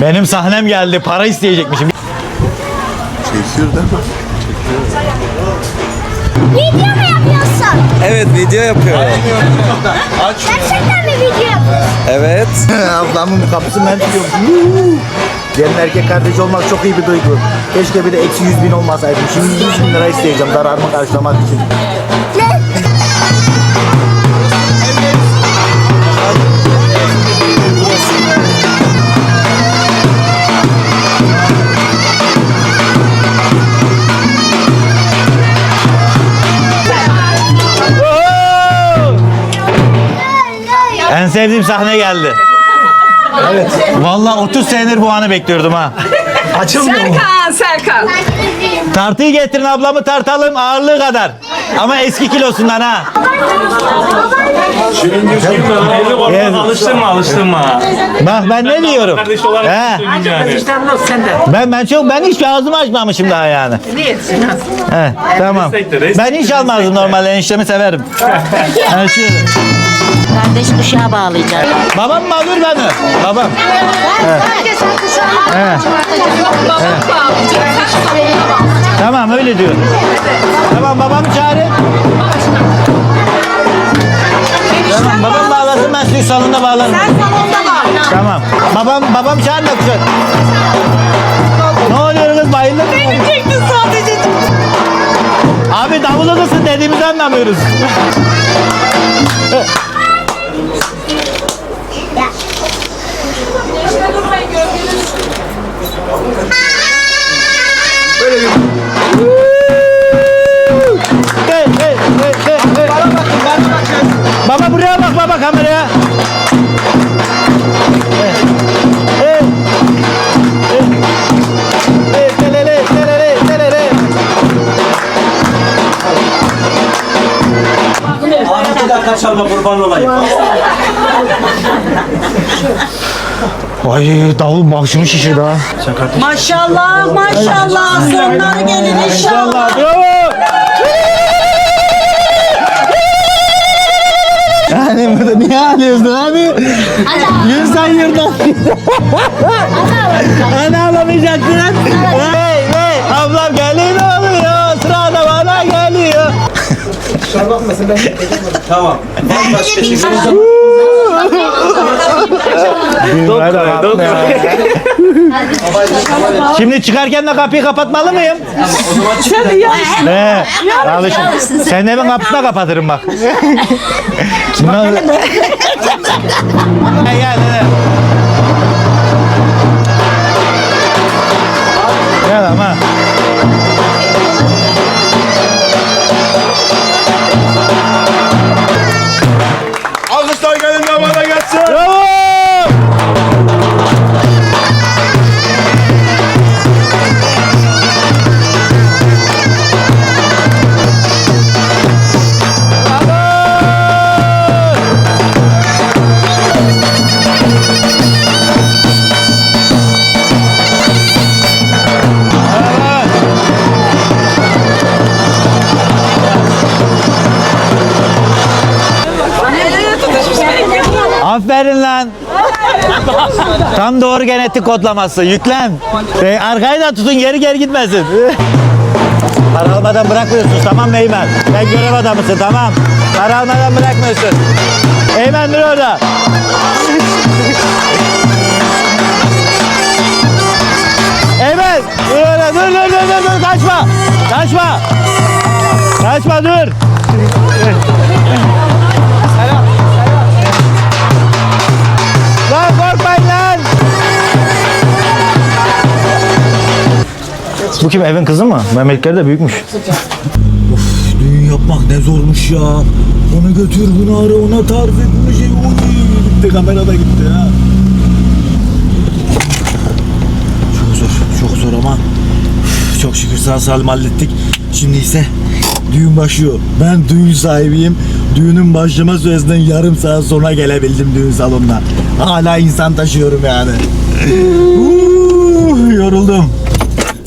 Benim sahnem geldi. Para isteyecekmişim. Çekiyor değil mi? Video mu yapıyorsun? Evet video yapıyorum. Gerçekten mi video yapıyorsun? Evet. Ablamın kapısını ben tutuyorum. Gelin erkek kardeş olmak çok iyi bir duygu. Keşke bir de eksi 100 bin olmasaydım. Şimdi 100 bin lira isteyeceğim zararımı karşılamak için. Ne? En sevdiğim sahne geldi. Evet. Vallahi 30 senedir bu anı bekliyordum ha. Açılmıyor mu? Serkan, Serkan. Tartıyı getirin ablamı tartalım ağırlığı kadar. Ama eski kilosundan ha. Evet. Alıştın mı alıştın mı? Bak ben ne diyorum? Kardeş olarak He. yani. Ben ben çok ben hiç ağzımı açmamışım daha yani. He, tamam. Destekle, Ben hiç almazdım normalde eniştemi severim. Ha, şu. Kardeş kuşağı bağlayacağız. Babam mı alır beni? Babam. He. Tamam öyle diyor. Tamam babamı çağırın. Tamam babam bağlasın ben suyu salonda bağlarım. Tamam. Babam babam çağır da kuşak. Ne oluyor kız bayıldın mı? sadece. Abi davulu kızsın dediğimizi anlamıyoruz. Hey, hey, hey, hey, hey. Baba buraya bak baba kameraya. Ahmet'e dakika çalma kurban olayım. Ay davul başımı şişirdi ha. Maşallah, maşallah. Sonları gelin inşallah. Bravo. Yani burada niye ağlıyorsun abi? Yüzden yırdan. Ana ağlamayacaksın. Hey hey ablam gelin oluyor. Sırada bana geliyor. Tamam. Başka şey Şimdi çıkarken de kapıyı kapatmalı mıyım? He, alışın. Sen evin kapısına kapatırım bak. Bunlar... Gel Aferin lan. Tam doğru genetik kodlaması. Yüklen. E, arkayı da tutun geri geri gitmesin. Para almadan bırakmıyorsunuz tamam mı Eymen? Sen görev adamısın tamam. Para almadan bırakmıyorsun. Eymen dur orada. Eymen dur orada dur dur dur dur, dur kaçma. Kaçma. Kaçma dur. Bu kim evin kızı mı? Memlekleri de büyükmüş. Of düğün yapmak ne zormuş ya. Onu götür bunu ara ona tarif etme şey. Oy, gitti kamera da gitti ha. Çok zor çok zor ama çok şükür sağ salim hallettik. Şimdi ise düğün başlıyor. Ben düğün sahibiyim. Düğünün başlama süresinden yarım saat sonra gelebildim düğün salonuna. Hala insan taşıyorum yani. Uuu, yoruldum.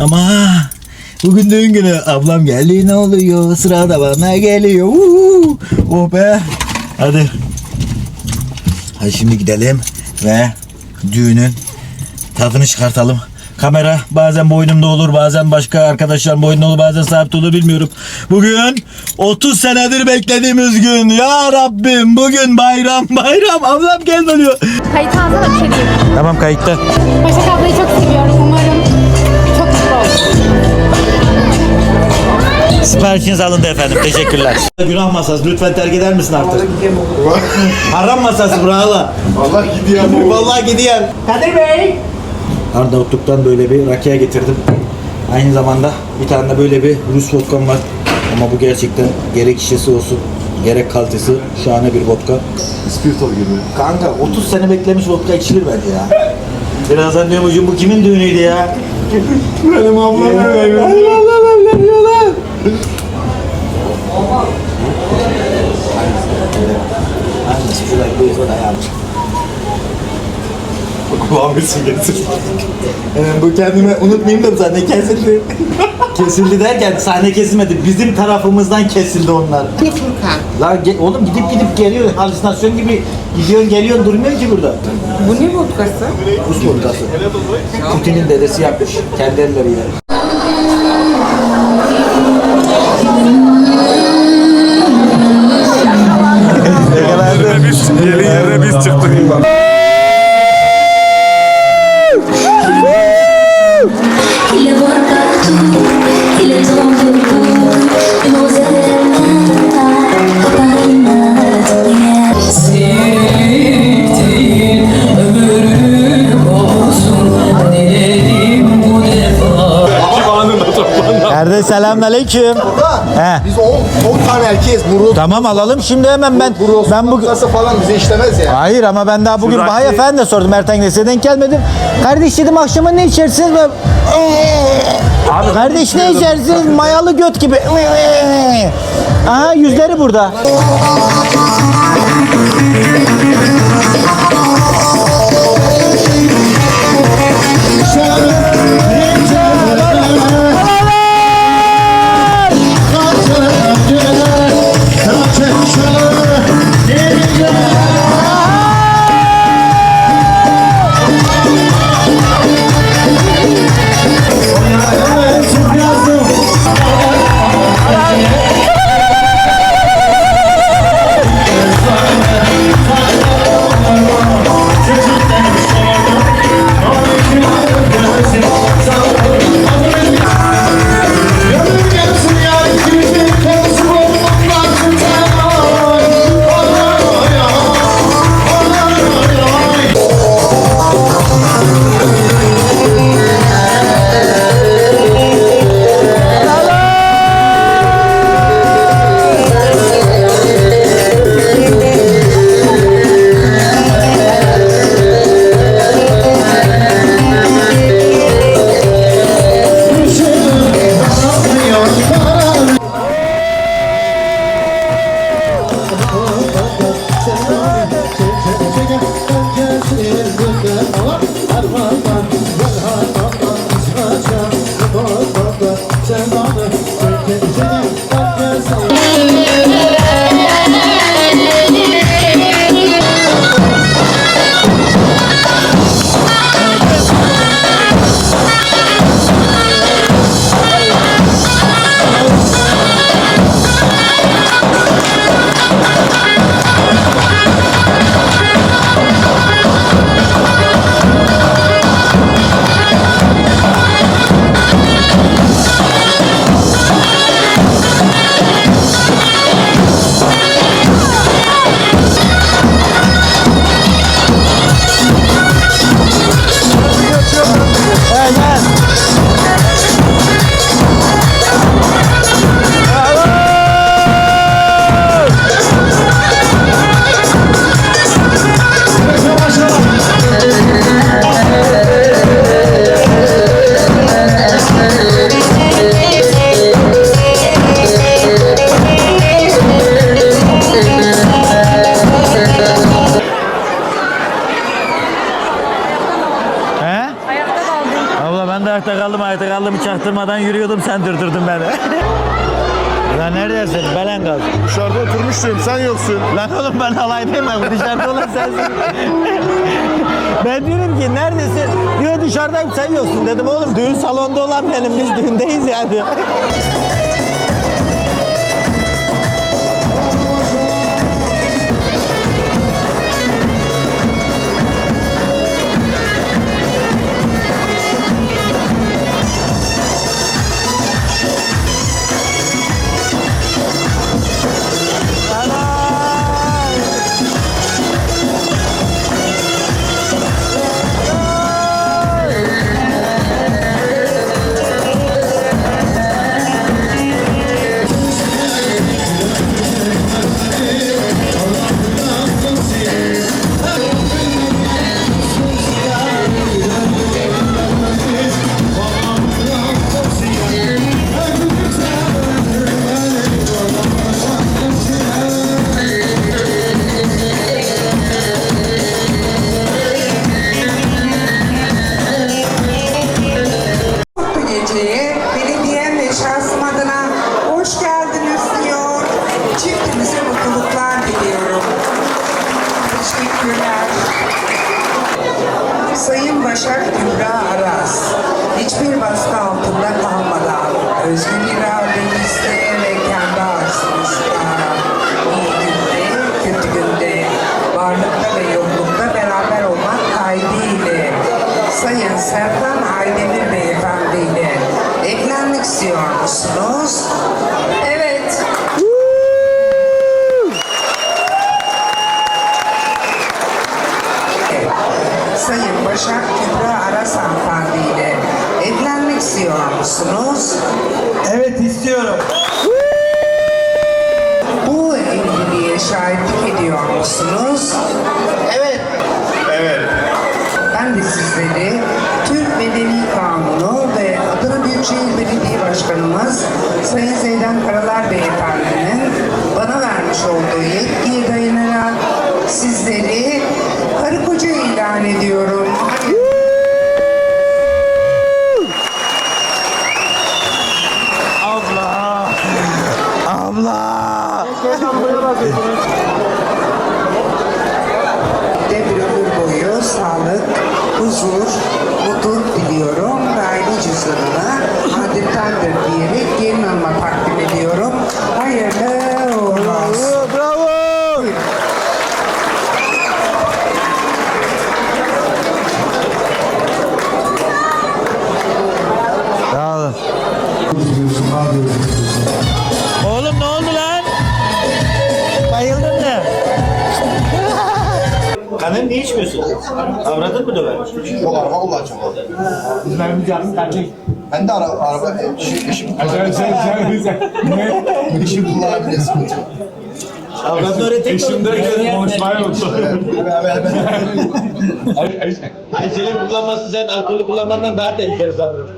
Ama bugün düğün günü. Ablam geldi ne oluyor? Sırada bana geliyor. Uuu, oh be. Hadi. Hadi şimdi gidelim ve düğünün Tadını çıkartalım. Kamera bazen boynumda olur, bazen başka arkadaşlar boynunda olur, bazen sabit olur bilmiyorum. Bugün 30 senedir beklediğimiz gün. Ya Rabbim bugün bayram bayram. Ablam gel dönüyor. Kayıt alsana bir şey diyeyim. Tamam kayıtta. Başak ablayı çok seviyorum. Umarım Siparişiniz alındı efendim. Teşekkürler. Günah masası. Lütfen terk eder misin artık? Haram masası bravo. Allah gidiyor ama. Vallahi gidiyor. Kadir Bey. Arnavutluk'tan böyle bir rakıya getirdim. Aynı zamanda bir tane de böyle bir Rus vodkam var. Ama bu gerçekten gerek şişesi olsun, gerek kalitesi şahane bir vodka. Spiritual gibi. Kanka 30 sene beklemiş vodka içilir bence ya. Birazdan diyorum hocam bu kimin düğünüydü ya? Benim ablam. Allah'ım evleniyorlar. Annesi şurayı bir koy ayağım. Kulağımızı getir. Ee, bu kendime unutmayayım da sahne kesildi. kesildi derken sahne kesilmedi. Bizim tarafımızdan kesildi onlar. Ne Furkan? Lan ge- oğlum gidip gidip geliyor. Halüsinasyon gibi gidiyorsun geliyorsun durmuyor ki burada. Bu ne vodkası? Rus vodkası. Putin'in dedesi yapmış. Kendi elleri anında toplandı. Kardeş selamünaleyküm. He. Biz 10 10 tane erkeğiz. Burros Tamam alalım şimdi hemen ben. Burros Ben bugün noktası falan bize işlemez ya. Hayır ama ben daha bugün Şuradaki- Bahay Efendi de sordum Ertan Güneş'e denk gelmedim. Kardeş dedim akşama ne içersiniz? Ben... Abi kardeş ne içersiniz? Mayalı göt gibi. Aha yüzleri burada. Sen yoksun. Lan oğlum ben alaydayım abi dışarıda olan sensin. Ben diyorum ki neredesin? Diyor dışarıdayım sen yoksun. Dedim oğlum düğün salonda olan benim biz düğündeyiz yani. Sayın Başak Kübra Aras hanımefendi ile evlenmek istiyor musunuz? Evet istiyorum. Bu evliliğe şahitlik ediyor musunuz? Evet. Evet. Ben de sizleri Türk Medeni Kanunu ve Adana Büyükşehir Belediye Başkanımız Sayın Zeydan Karalar Beyefendinin bana vermiş olduğu yetkiye dayanarak sizleri ilan ediyorum. Abla. Abla. de bir ömür boyu sağlık, huzur, mutluluk diliyorum. Ve aile cüzdanına adettendir diyerek gelin hanıma takdim ediyorum. Hayırlı Avradın mı döver? Yok araba kullanacağım. Ben de ara, araba şey, eşim eşim kullanabilir sıkıntı yok. Avradını öğreteyim mi? Eşimden konuşmayı unuttum. Ayşe'nin kullanması sen alkolü kullanmandan daha tehlikeli sanırım.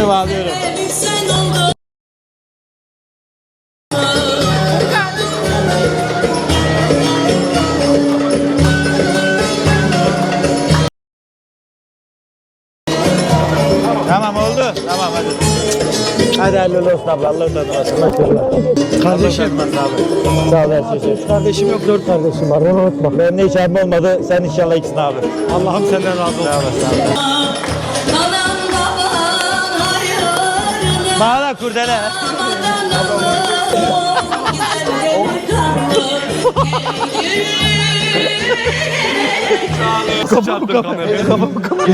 Seni bağlıyorum. Tamam oldu. Tamam hadi. Hadi hayırlı olsun abla. Allah utandırmasın. Kardeşim. Sağ ol Ersin. Kardeşim yok, dört kardeşim var. Onu unutma. Benim de hiç abim olmadı. Sen inşallah ikisin abi. Allah'ım senden razı olsun. Sağ olasın abi. Bağla kurdele. Kafamı kapat. Kafamı kapat.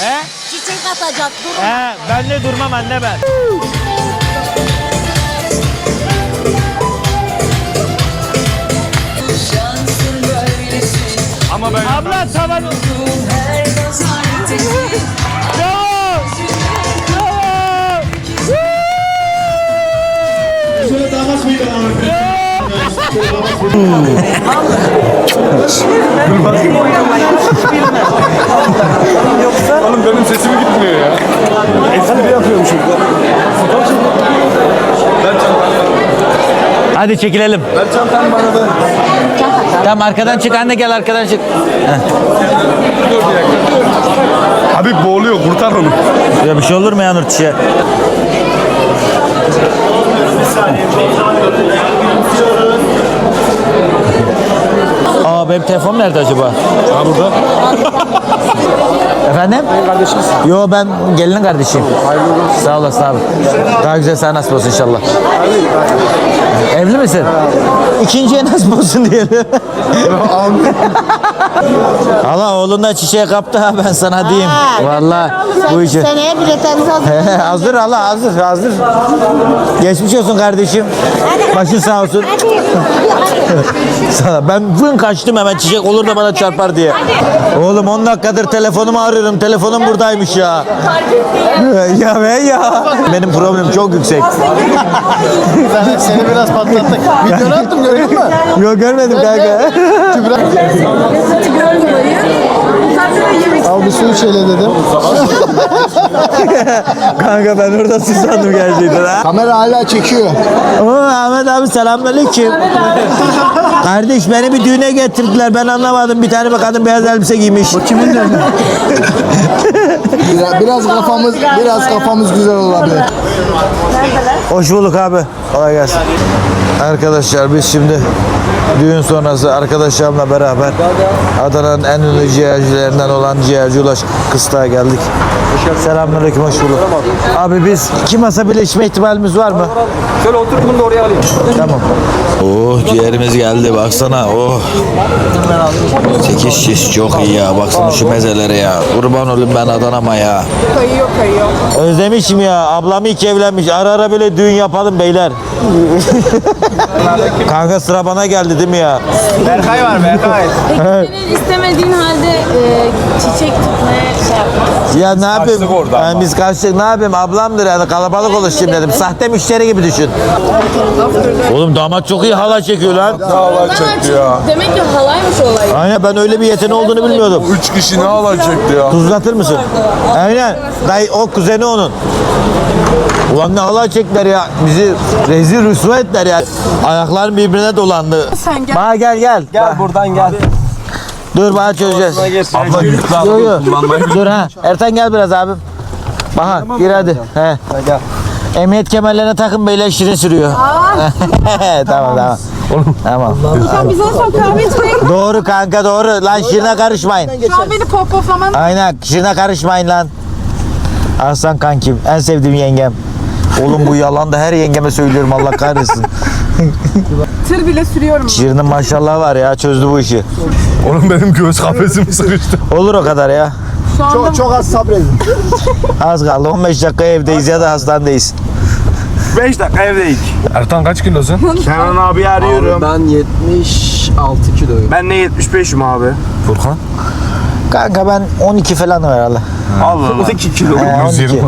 He? Çiçek atacak dur. He, ben de durmam anne ben. Ama ben Abla tavan. Bravo. Şöyle damat mıydı Oğlum benim sesim gitmiyor ya. Espri yapıyorum şurada. Ben. Hadi çekilelim. Ben çantam bana da. Tamam arkadan çık anne gel arkadan çık. Abi boğuluyor kurtar onu. Ya bir şey olur mu ya Nurtçi'ye? Aa benim telefon nerede acaba? Ha burada. Efendim? Benim kardeşim. Yo ben gelinin kardeşiyim. Sağ olasın abi. Daha güzel sana nasip olsun inşallah. Evli misin? İkinciye nasip olsun diyelim. Allah oğlundan çiçeği kaptı ha ben sana diyeyim. Vallahi bu işi. Seneye biletinizi hazır. hazır Allah hazır hazır. Geçmiş olsun kardeşim. Başın sağ olsun. Sana ben vın kaçtım hemen çiçek olur da bana çarpar diye. Oğlum 10 dakikadır telefonumu arıyorum. Telefonum buradaymış ya. ya be ya. Benim problemim çok yüksek. Seni biraz patlattık. Videonu attım gördün mü? Yok görmedim kanka. Al bir su içeyle dedim. kanka ben orada susandım gerçekten ha. Kamera hala çekiyor. Oo, Ahmet abi selamünaleyküm. Kardeş beni bir düğüne getirdiler ben anlamadım. Bir tane bir kadın beyaz elbise giymiş. O kimin Biraz, biraz kafamız biraz kafamız güzel olabilir. Hoş bulduk abi. Kolay gelsin. Arkadaşlar biz şimdi düğün sonrası arkadaşlarımla beraber Adana'nın en ünlü ciğercilerinden olan ciğerci Ulaş Kıstık'a geldik. Selamünaleyküm hoş bulduk. Abi biz iki masa birleşme ihtimalimiz var mı? Şöyle otur bunu da oraya alayım. Tamam. Oh ciğerimiz geldi baksana oh. 8 şiş çok iyi ya baksana şu mezelere ya. Kurban olayım ben Adana'ma ya. Kayıyor kayıyor. Özlemişim ya. Ablam ilk evlenmiş. Ara ara böyle düğün yapalım beyler. Kanka sıra bana geldi değil mi ya? Berkay var Berkay. Senin istemediğin halde e, çiçek tutmaya şey yapmaz. Ya ne yapayım? Kaçtık orada Yani ama. biz kaçtık. Ne yapayım? Ablamdır yani kalabalık oluşayım dedim. Sahte müşteri gibi düşün. Oğlum damat çok iyi halay çekiyor lan. Hava çekti ya. Demek ki halaymış olay. Aynen ben öyle bir yeteneği olduğunu bilmiyordum. Üç kişi ne hava çekti ya. Tuzlatır mısın? Aynen. Dayı o kuzeni onun. Ulan ne halay çektiler ya. Bizi rezil rüsva ettiler ya. Ayaklarım birbirine dolandı. Sen gel. Bana gel gel. Gel buradan gel. Dur bana çözeceğiz. Abla yükle Yo yo. Dur ha. Ertan gel biraz abim. Baha gir hadi. He. Gel. Emniyet kemerlerine takın beyler şirin sürüyor. tamam tamam. Tamam. Biz en son kahve içmeye Doğru kanka doğru. Lan şirine karışmayın. Şu an beni pop poplaman Aynen şirine karışmayın lan. Aslan kankim. En sevdiğim yengem. Oğlum bu yalan da her yengeme söylüyorum Allah kahretsin. tır bile sürüyorum. Şirinin maşallah var ya çözdü bu işi. Oğlum benim göğüs kafesim sıkıştı. Olur o kadar ya. Şu anda Çok, çok az sabredin. Az kaldı 15 dakika evdeyiz ya da hastanedeyiz. 5 dakika evdeyik. Ertan kaç kilosun? Kenan abi arıyorum. Ben 76 kiloyum. Ben de 75'im abi. Furkan? Kanka ben 12 falan herhalde. Allah Allah. 12 kilo. He, 12.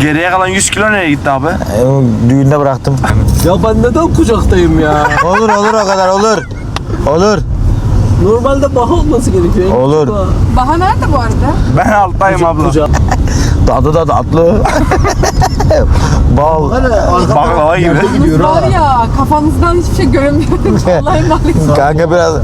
Geriye kalan 100 kilo nereye gitti abi? E, o düğünde bıraktım. Ya ben neden kucaktayım ya? olur olur o kadar olur. Olur. Normalde baha olması gerekiyor. Olur. Baha nerede bu arada? Ben alttayım abla. Tadı da tatlı. Bal. Baklava gibi. Var ya kafanızdan hiçbir şey göremiyorum. Allah'a emanet. Kanka biraz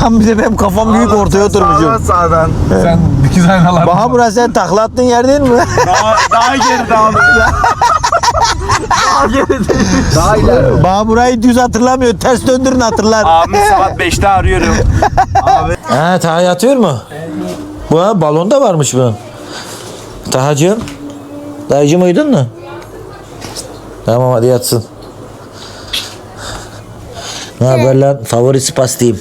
tam bir de benim kafam büyük ortaya Sağdan oturmuşum. sağdan. Sen dikiz aynalar. Baha burası sen takla attığın yer değil mi? Daha, daha geride abi. Daha ileride. Baha burayı düz hatırlamıyor. Ters döndürün hatırlar. Abi saat 5'te arıyorum. Abi. Ha Taha yatıyor mu? Bu ha balon da varmış bunun. Tahacığım. Dayıcım uyudun mu? Tamam hadi yatsın. Ne haber lan? Favorisi pastayım.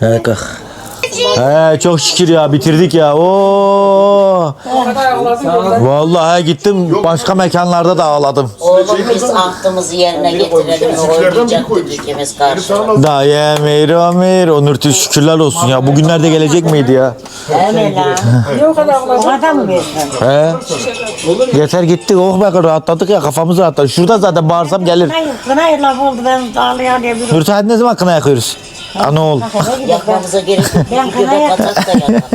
He kalk. He çok şükür ya bitirdik ya. Oo. Vallahi gittim başka mekanlarda da ağladım. Oğlum biz aklımızı yerine getirelim. Oynayacaktık ikimiz karşı. Dayı emir amir. Onur şükürler olsun ya. Bugünler de gelecek miydi ya? Mi lan? O kadar mı verdin? He? Yeter gittik. Oh be rahatladık ya kafamız rahatladı. Şurada zaten bağırsam gelir. Hayır, kına laf oldu ben dağlayan diye Nurten ne zaman kına yakıyoruz? Ana ol. Yakmamıza gerek yok. Ben kına yatak da yatak.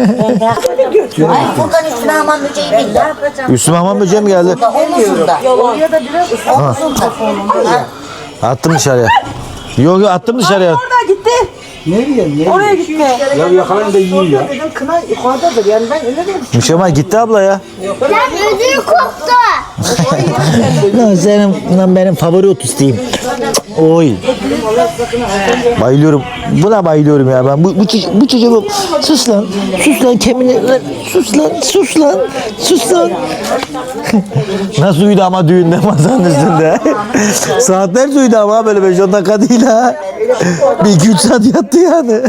Ay Furkan üstüne aman böceği bildi. Üstüme aman böceği mi geldi? Omuzunda. Oraya da biraz omuzunda. Attım dışarıya. Yok yok attım dışarıya. Ya yakalayın da yiyin ya. Müşema gitti abla ya. Lan ödül koptu. Lan senin benim favori otistiyim. Oy. Bayılıyorum. Buna bayılıyorum ya ben. Bu, bu, bu çocuğu sus lan. Sus lan kemine. Sus lan. Sus lan. Sus lan. Nasıl uyudu ama düğünde masanın üstünde. Saatlerce uyudu ama böyle 5-10 dakika değil ha. Bir iki üç saat yattı yani.